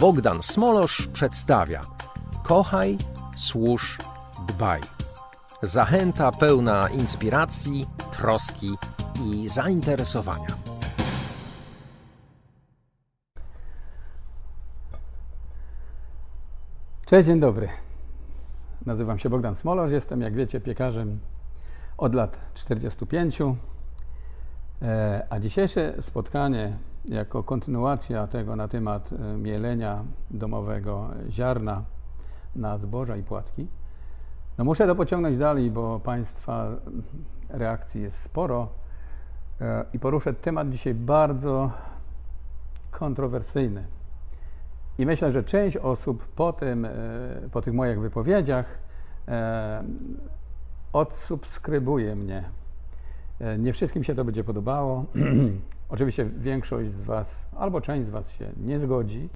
Bogdan Smolosz przedstawia Kochaj, służ, dbaj. Zachęta pełna inspiracji, troski i zainteresowania. Cześć, dzień dobry. Nazywam się Bogdan Smolosz, jestem, jak wiecie, piekarzem od lat 45. E, A dzisiejsze spotkanie, jako kontynuacja tego na temat e, mielenia domowego ziarna na zboża i płatki, no muszę to pociągnąć dalej, bo Państwa reakcji jest sporo e, i poruszę temat dzisiaj bardzo kontrowersyjny. I myślę, że część osób po, tym, po tych moich wypowiedziach odsubskrybuje mnie. E, Nie wszystkim się to będzie podobało. Oczywiście większość z Was, albo część z Was się nie zgodzi.